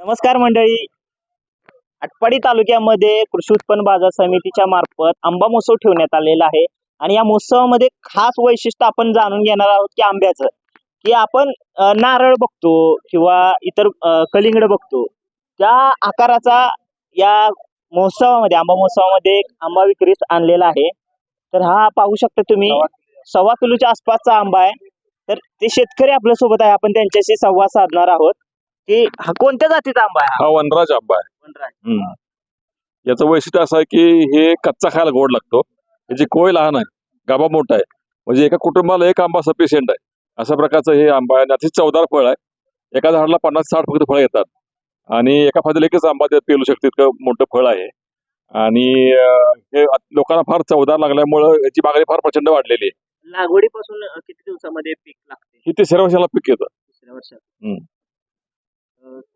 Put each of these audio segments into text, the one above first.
नमस्कार मंडळी. आटपाडी तालुक्यामध्ये कृषी उत्पन्न बाजार समितीच्या मार्फत आंबा महोत्सव ठेवण्यात आलेला आहे. आणि या महोत्सवामध्ये खास वैशिष्ट्य आपण जाणून घेणार आहोत की आंब्याचं. की आपण नारळ बघतो किंवा इतर कलिंगड बघतो. त्या आकाराचा या महोत्सवामध्ये आंबा महोत्सवामध्ये एक आंबा विक्रीस आणलेला आहे. तर हा पाहू शकता तुम्ही सव्वा किलोच्या आसपासचा आंबा आहे. तर ते शेतकरी आपल्यासोबत आहे. आपण त्यांच्याशी संवाद साधणार आहोत. की हा कोणत्या जातीचा आंबा आहे हा? वनराज आंबा आहे. हा वनराज. हम्म. याचं वैशिष्ट्य असं आहे की हे कच्चा खायला गोड लागतो. याची कोय लहान आहे गाभा मोठा आहे म्हणजे एका कुटुंबाला एक आंबा सफिशियंट आहे. अशा प्रकारचं हे आंबा आहे आणि अतिशय चवदार फळ आहे. एका झाडाला पन्नास साठ फक्त फळं येतात. आणि एका फादीला एकच आंबा ते पेलू शकते इतकं मोठं फळ आहे. आणि अं, हे लोकांना फार चवदार लागल्यामुळं याची मागणी फार प्रचंड वाढलेली आहे. लागवडीपासून अ, किती दिवसामध्ये पीक लागते? ही तिसऱ्या वर्षाला पीक येतं. वर्षात. हम्म.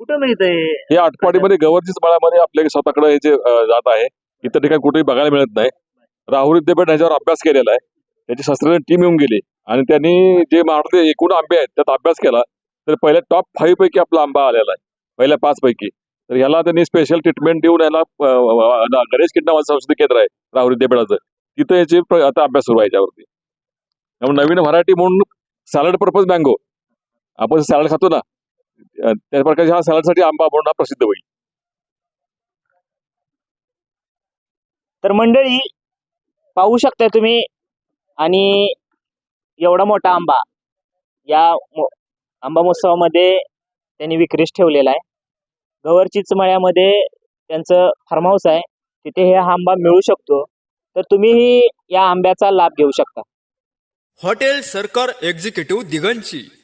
कुठं नाही ते? हे आटपाडीमध्ये गव्हर्नन्स मळ्यामध्ये आपल्या स्वतःकडे हे जे अं, जात आहे इतर ठिकाणी कुठेही बघायला मिळत नाही. राहुल विद्यापीठ ह्याच्यावर अभ्यास केलेला आहे. त्याची शास्त्रज्ञ टीम येऊन गेली. आणि त्यांनी जे महाराष्ट्रातले एकूण आंबे आहेत त्यात अभ्यास केला. तर पहिल्या टॉप फाईव्ह पैकी आपला आंबा आलेला आहे. पहिल्या पाच पैकी. तर ह्याला त्यांनी स्पेशल ट्रीटमेंट देऊन याला अं, अं, गणेश किडनावाचं संशोधन केंद्र आहे राहुल विद्यापीठाचं. तिथं याची प्र- आता अभ्यास सुरू आहे याच्यावरती त्यामुळे नवीन व्हरायटी म्हणून सॅलड पर्पज मँगो आपण सॅलड खातो ना त्या प्रकारच्या हा सॅलडसाठी आंबा म्हणून हा प्रसिद्ध होईल. तर मंडळी पाहू शकता तुम्ही आणि एवढा मोठा आंबा या मो- आंबा महोत्सवामध्ये त्यांनी विक्रीस ठेवलेला आहे. गवरचीच मळ्यामध्ये त्यांचं फार्म हाऊस आहे. तिथे हे आंबा मिळू शकतो. तर तुम्हीही या आंब्याचा लाभ घेऊ शकता. हॉटेल सरकार एक्झिक्युटिव्ह दिगंची.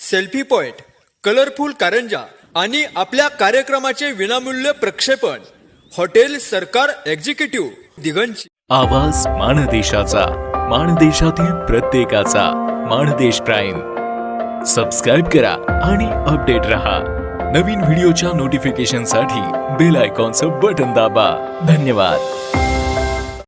सेल्फी पॉइंट कलरफुल कारंजा आणि आपल्या कार्यक्रमाचे विनामूल्य प्रक्षेपण. हॉटेल सरकार एक्झिक्युटिव्ह दिगंची आवाज माणदेशाचा माणदेशातील प्रत्येकाचा माणदेश प्राईम. सबस्क्राईब करा आणि अपडेट रहा. नवीन व्हिडिओच्या नोटिफिकेशनसाठी बेल आयकॉनचं बटन दाबा. धन्यवाद.